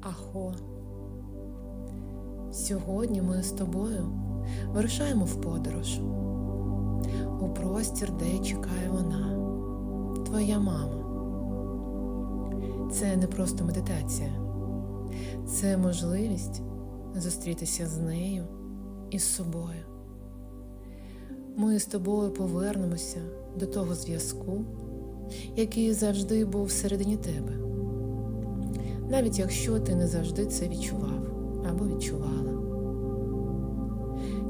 Ахо. Сьогодні ми з тобою вирушаємо в подорож у простір, де чекає вона, твоя мама. Це не просто медитація, це можливість зустрітися з нею і з собою. Ми з тобою повернемося до того зв'язку, який завжди був всередині тебе, навіть якщо ти не завжди це відчував або відчувала.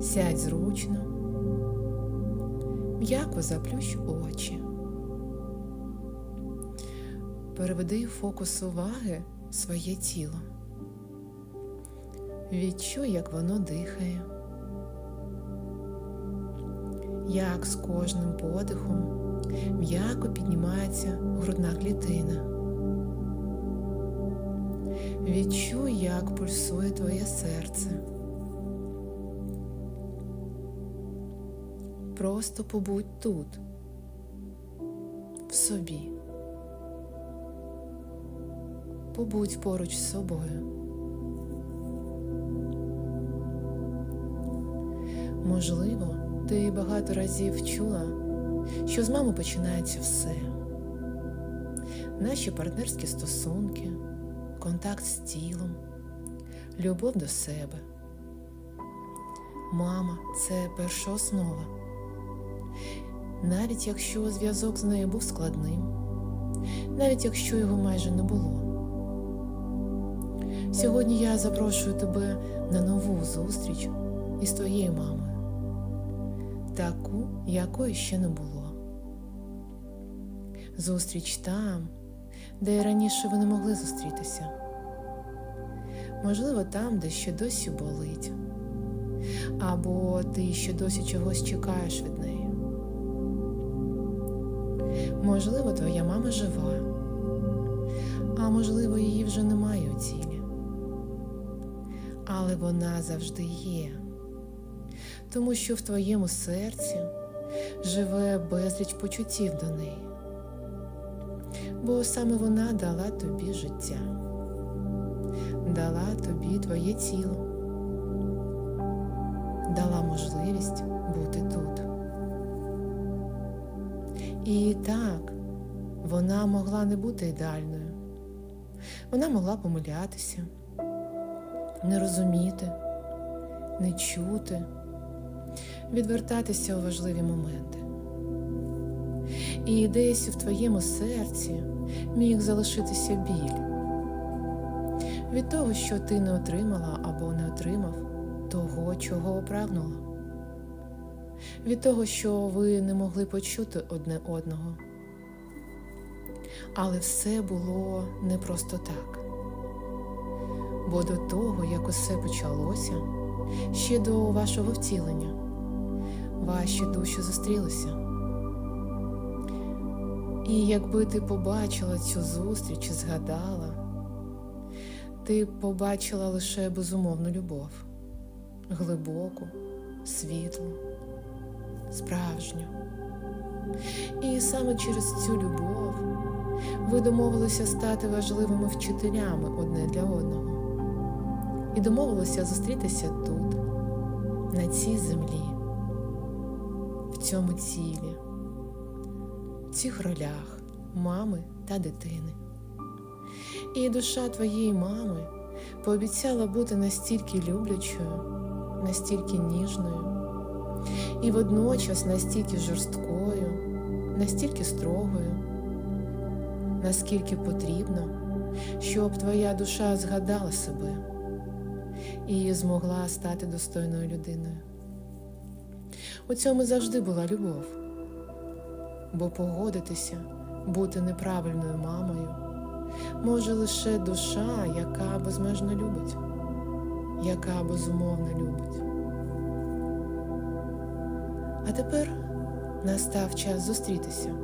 Сядь зручно, м'яко заплющ очі. Переведи фокус уваги в своє тіло. Відчуй, як воно дихає, як з кожним подихом м'яко піднімається грудна клітина. Відчуй, як пульсує твоє серце. Просто побудь тут, в собі. Побудь поруч з собою. Можливо, ти багато разів чула, що з мами починається все. Наші партнерські стосунки, контакт з тілом, любов до себе. Мама це перша основа. Навіть якщо зв'язок з нею був складним, навіть якщо його майже не було. Сьогодні я запрошую тебе на нову зустріч із твоєю мамою, таку, якої ще не було. Зустріч там, де раніше ви не могли зустрітися. Можливо, там, де ще досі болить, або ти ще досі чогось чекаєш від неї. Можливо, твоя мама жива, а можливо, її вже немає у тілі. Але вона завжди є, тому що в твоєму серці живе безліч почуттів до неї, бо саме вона дала тобі життя, дала тобі твоє тіло, дала можливість бути тут. І так, вона могла не бути ідеальною. Вона могла помилятися, не розуміти, не чути, відвертатися у важливі моменти. І десь в твоєму серці міг залишитися біль від того, що ти не отримала або не отримав того, чого прагнула від того, що ви не могли почути одне одного. Але все було не просто так. Бо до того, як усе почалося, ще до вашого втілення, ваші душі зустрілися. І якби ти побачила цю зустріч і згадала, ти побачила лише безумовну любов, глибоку, світлу справжню. І саме через цю любов ви домовилися стати важливими вчителями одне для одного. І домовилися зустрітися тут, на цій землі, в цьому тілі, в цих ролях мами та дитини. І душа твоєї мами пообіцяла бути настільки люблячою, настільки ніжною і водночас настільки жорсткою, настільки строгою, наскільки потрібно, щоб твоя душа згадала себе і змогла стати достойною людиною. У цьому завжди була любов, бо погодитися, бути неправильною мамою може лише душа, яка безмежно любить, яка безумовно любить. А тепер настав час зустрітися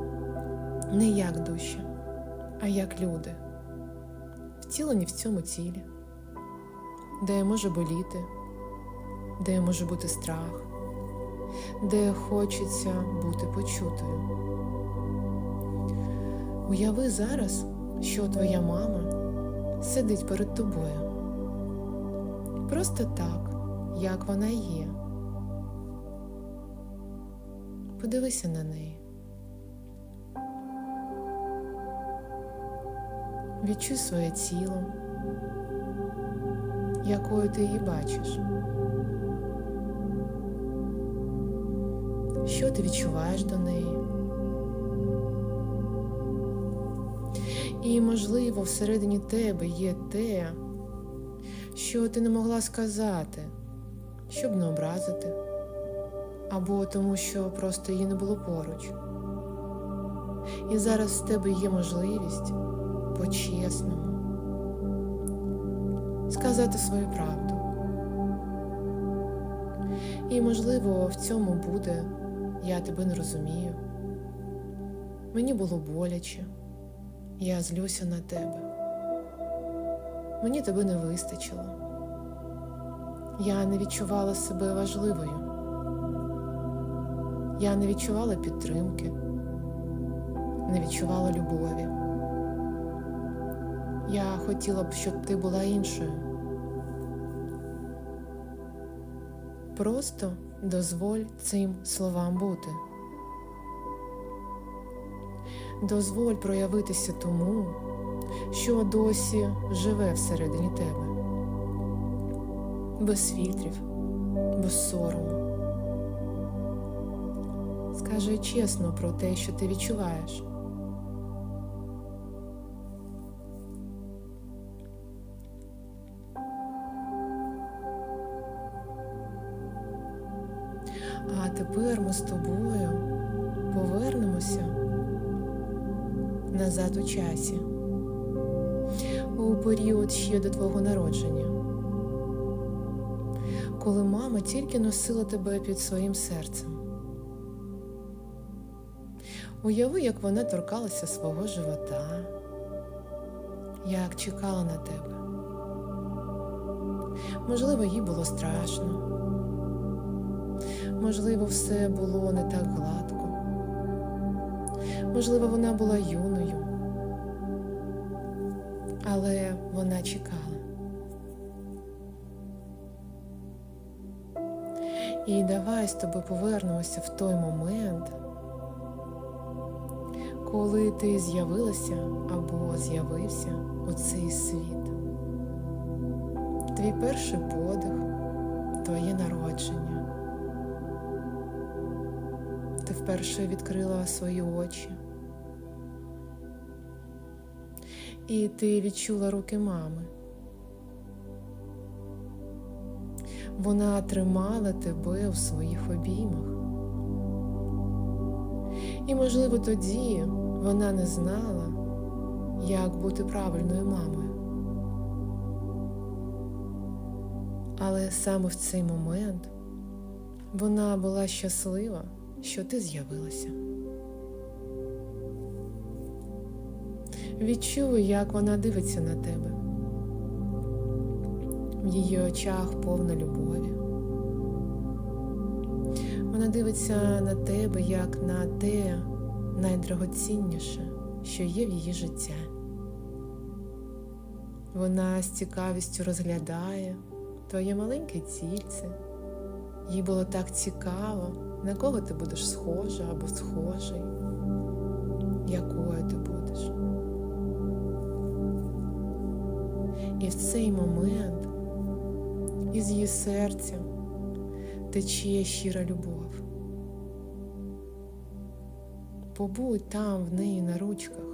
не як душі, а як люди, втілені в цьому тілі, де може боліти, де може бути страх, де хочеться бути почутою. Уяви зараз, що твоя мама сидить перед тобою. Просто так, як вона є. Подивися на неї. Відчуй своє тіло, якою ти її бачиш. Що ти відчуваєш до неї? І, можливо, всередині тебе є те, що ти не могла сказати, щоб не образити, або тому, що просто її не було поруч. І зараз в тебе є можливість по-чесному сказати свою правду. І, можливо, в цьому буде я тебе не розумію. Мені було боляче, я злюся на тебе. Мені тебе не вистачило. Я не відчувала себе важливою. Я не відчувала підтримки, не відчувала любові. Я хотіла б, щоб ти була іншою. Просто дозволь цим словам бути. Дозволь проявитися тому, що досі живе всередині тебе, без фільтрів, без сорому. Скажи чесно про те, що ти відчуваєш. А тепер ми з тобою повернемося назад у часі, у період ще до твого народження, коли мама тільки носила тебе під своїм серцем. Уяви, як вона торкалася свого живота, як чекала на тебе. Можливо, їй було страшно. Можливо, все було не так гладко. Можливо, вона була юною, але вона чекала. І давай з тобою повернемося в той момент, коли ти з'явилася або з'явився у цей світ. Твій перший подих, твоє народження. Ти вперше відкрила свої очі. І ти відчула руки мами. Вона тримала тебе у своїх обіймах. І, можливо, тоді вона не знала, як бути правильною мамою. Але саме в цей момент вона була щаслива, що ти з'явилася. Відчуй, як вона дивиться на тебе. В її очах повна любові. Вона дивиться на тебе як на те найдрагоцінніше, що є в її життя. Вона з цікавістю розглядає твоє маленьке тільце. Їй було так цікаво, на кого ти будеш схожа або схожий, якою ти будеш. І в цей момент із її серця тече щира любов. Побудь там в неї на ручках.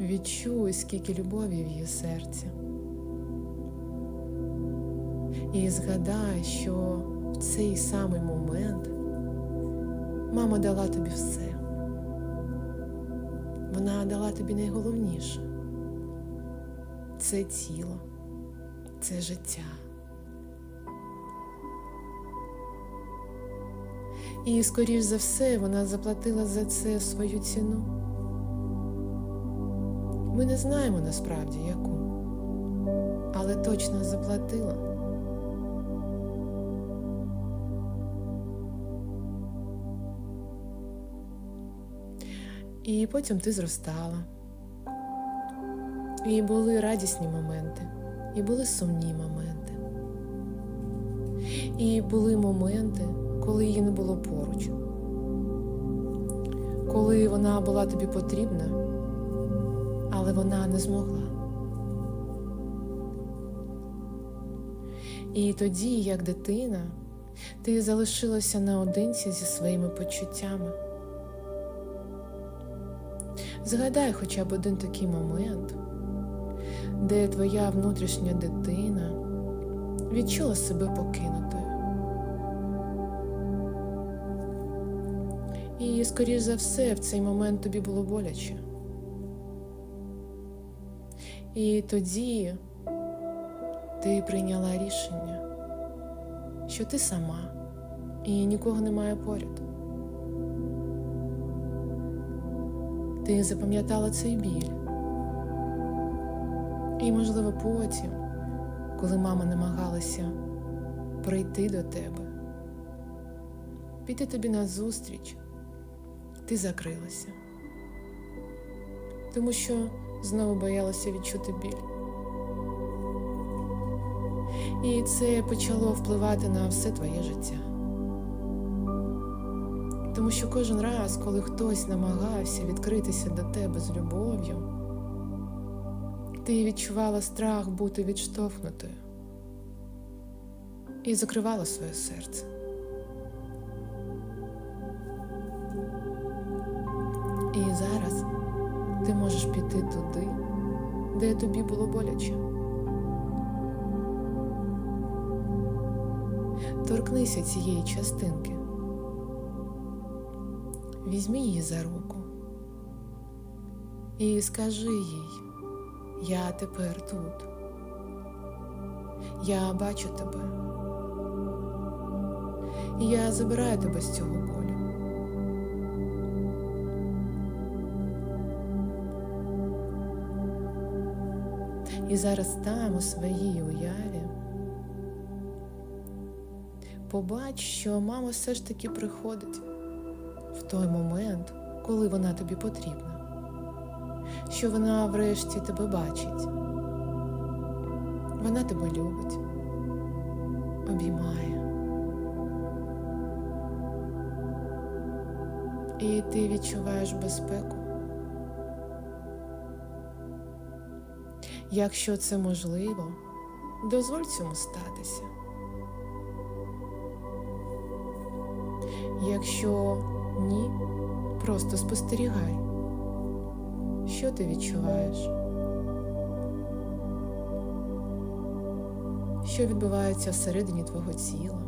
Відчуй, скільки любові в її серці. І згадай, що в цей самий момент мама дала тобі все. Вона дала тобі найголовніше це тіло, це життя. І, скоріш за все, вона заплатила за це свою ціну. Ми не знаємо насправді яку, але точно заплатила. І потім ти зростала. І були радісні моменти, і були сумні моменти. І були моменти, коли її не було поруч, коли вона була тобі потрібна, але вона не змогла. І тоді, як дитина, ти залишилася наодинці зі своїми почуттями. Згадай хоча б один такий момент, де твоя внутрішня дитина відчула себе покинутою. І, скоріш за все, в цей момент тобі було боляче. І тоді ти прийняла рішення, що ти сама і нікого немає поряд. Ти запам'ятала цей біль. І, можливо, потім, коли мама намагалася прийти до тебе, піти тобі на зустріч, ти закрилася, тому що знову боялася відчути біль. І це почало впливати на все твоє життя. Тому що кожен раз, коли хтось намагався відкритися до тебе з любов'ю, ти відчувала страх бути відштовхнутою і закривала своє серце. І зараз ти можеш піти туди, де тобі було боляче. Торкнися цієї частинки. Візьми її за руку і скажи їй, я тепер тут. Я бачу тебе. І я забираю тебе з цього болю. І зараз там, у своїй уяві, побач, що мама все ж таки приходить в той момент, коли вона тобі потрібна, що вона врешті тебе бачить, вона тебе любить, обіймає. І ти відчуваєш безпеку. Якщо це можливо, дозволь цьому статися. Якщо ні, просто спостерігай, що ти відчуваєш, що відбувається всередині твого тіла,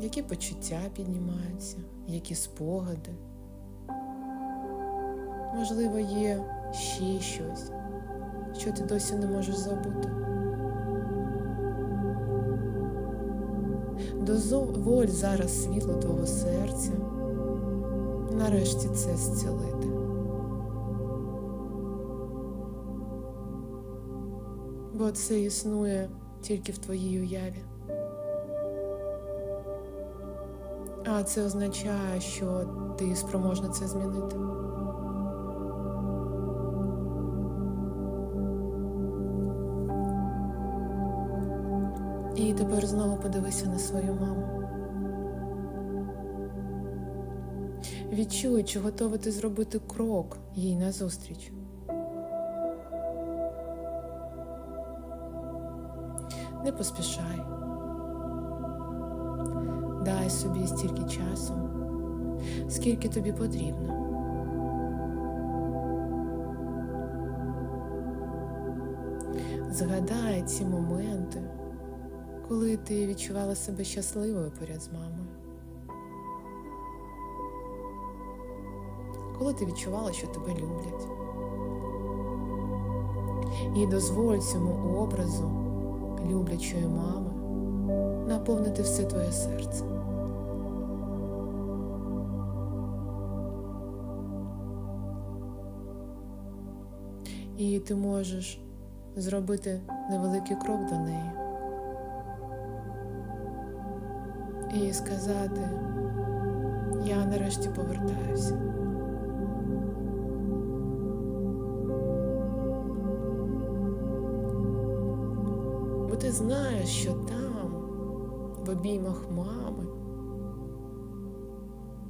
які почуття піднімаються, які спогади. Можливо, є ще щось, що ти досі не можеш забути. Дозволь зараз світло твого серця нарешті це зцілити. Бо це існує тільки в твоїй уяві. А це означає, що ти спроможна це змінити. І тепер знову подивися на свою маму. Відчуй, чи готова ти зробити крок їй назустріч. Не поспішай. Дай собі стільки часу, скільки тобі потрібно. Згадай ці моменти, коли ти відчувала себе щасливою поряд з мамою. Коли ти відчувала, що тебе люблять. І дозволь цьому образу люблячої мами наповнити все твоє серце. І ти можеш зробити невеликий крок до неї і сказати, я нарешті повертаюся. Знаєш, що там, в обіймах мами,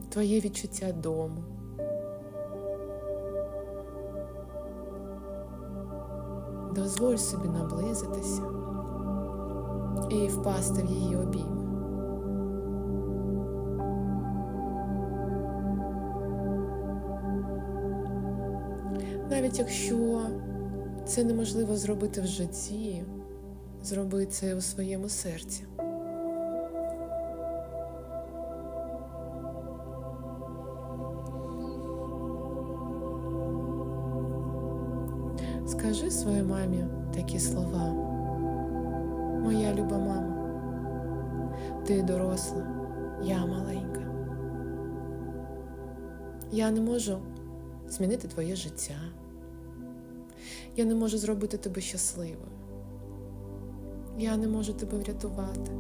твоє відчуття дому. Дозволь собі наблизитися і впасти в її обійми. Навіть якщо це неможливо зробити в житті, зроби це у своєму серці. Скажи своїй мамі такі слова. Моя люба мама, ти доросла, я маленька. Я не можу змінити твоє життя. Я не можу зробити тебе щасливою. Я не можу тебе врятувати.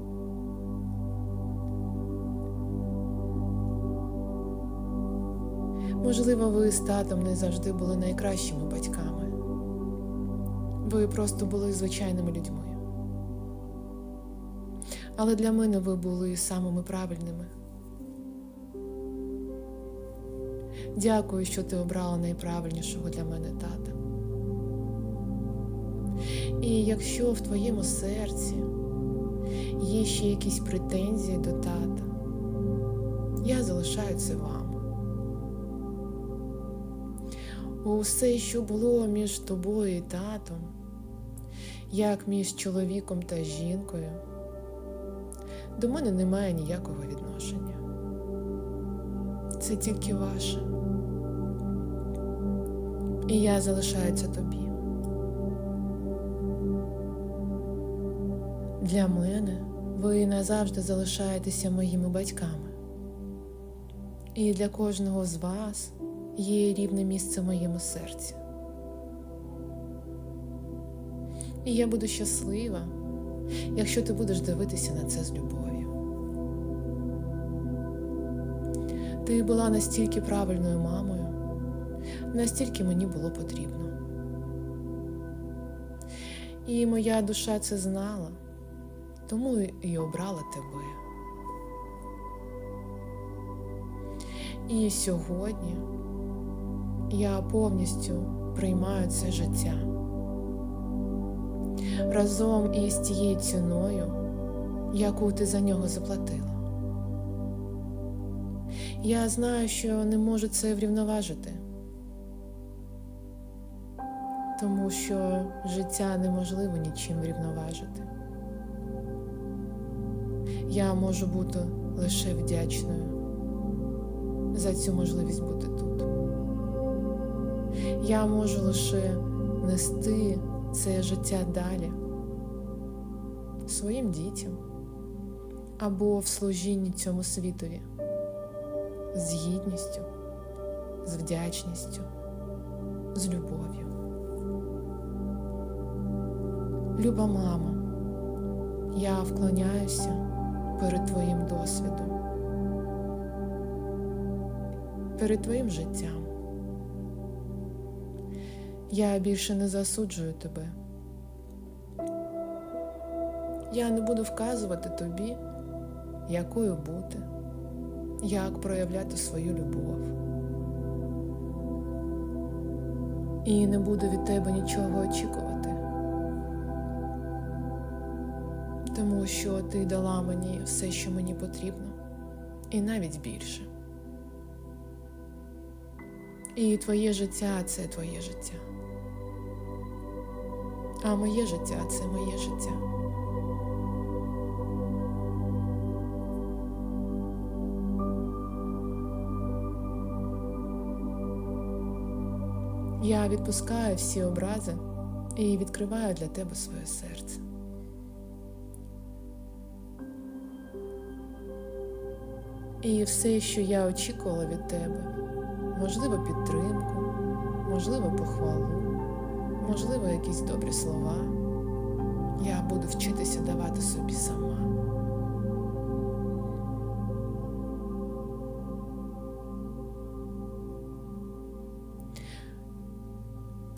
Можливо, ви з татом не завжди були найкращими батьками. Ви просто були звичайними людьми. Але для мене ви були самими правильними. Дякую, що ти обрала найправильнішого для мене тата. І якщо в твоєму серці є ще якісь претензії до тата, я залишаю це вам. Усе, що було між тобою і татом, як між чоловіком та жінкою, до мене немає ніякого відношення. Це тільки ваше. І я залишаю це тобі. Для мене ви назавжди залишаєтеся моїми батьками. І для кожного з вас є рівне місце в моєму серці. І я буду щаслива, якщо ти будеш дивитися на це з любов'ю. Ти була настільки правильною мамою, настільки мені було потрібно. І моя душа це знала, тому і обрала тебе. І сьогодні я повністю приймаю це життя разом із тією ціною, яку ти за нього заплатила. Я знаю, що не можу це врівноважити, тому що життя неможливо нічим врівноважити. Я можу бути лише вдячною за цю можливість бути тут. Я можу лише нести це життя далі своїм дітям або в служінні цьому світові з гідністю, з вдячністю, з любов'ю. Люба мама, я вклоняюся перед Твоїм досвідом, перед Твоїм життям. Я більше не засуджую тебе. Я не буду вказувати тобі, якою бути, як проявляти свою любов. І не буду від тебе нічого очікувати, тому що ти дала мені все, що мені потрібно, і навіть більше. І твоє життя це твоє життя. А моє життя це моє життя. Я відпускаю всі образи і відкриваю для тебе своє серце. І все, що я очікувала від тебе, можливо, підтримку, можливо, похвалу, можливо, якісь добрі слова, я буду вчитися давати собі сама.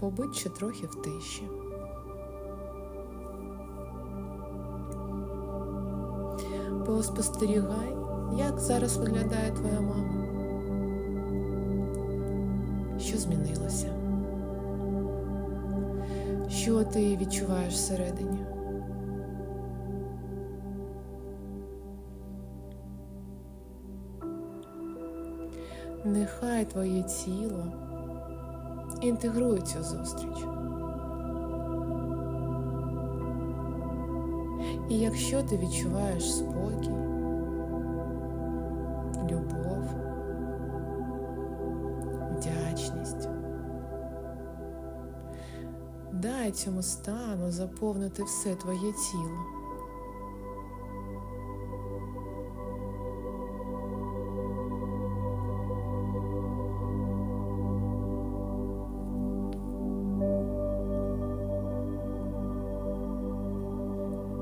Побудь ще трохи в тиші. Поспостерігай, як зараз виглядає твоя мама. Що змінилося? Що ти відчуваєш всередині? Нехай твоє тіло інтегрує цю зустріч. І якщо ти відчуваєш спокій, цьому стану заповнити все твоє тіло.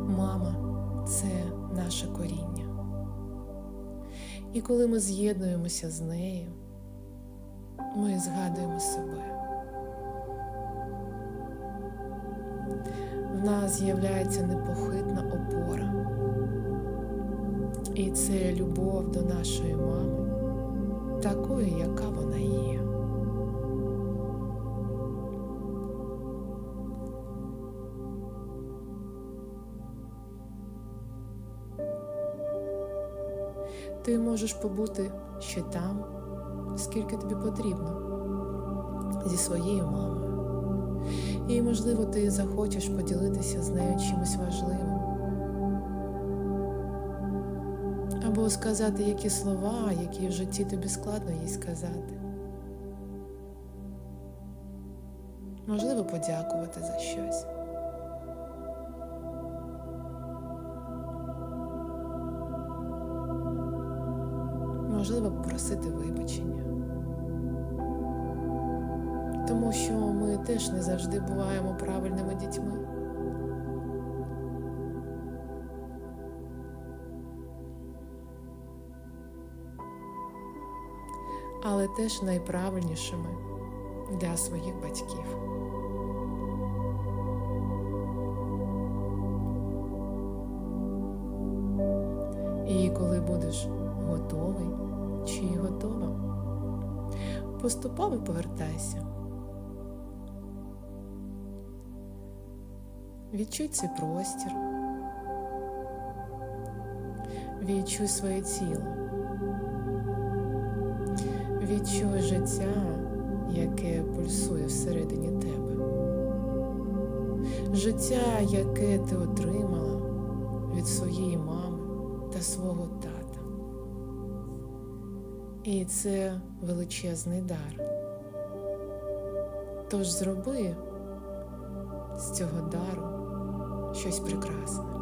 Мама це наше коріння. І коли ми з'єднуємося з нею, ми згадуємо себе. Нас з'являється непохитна опора. І це любов до нашої мами, такої, яка вона є. Ти можеш побути ще там, скільки тобі потрібно, зі своєю мамою. І, можливо, ти захочеш поділитися з нею чимось важливим. Або сказати які слова, які в житті тобі складно їй сказати. Можливо, подякувати за щось. Можливо, попросити вибачення. Тому що ми теж не завжди буваємо правильними дітьми. Але теж найправильнішими для своїх батьків. І коли будеш готовий чи готова, поступово повертайся. Відчуй цей простір, відчуй своє тіло, відчуй життя, яке пульсує всередині тебе, життя, яке ти отримала від своєї мами та свого тата. І це величезний дар. Тож зроби з цього дару щось прекрасне.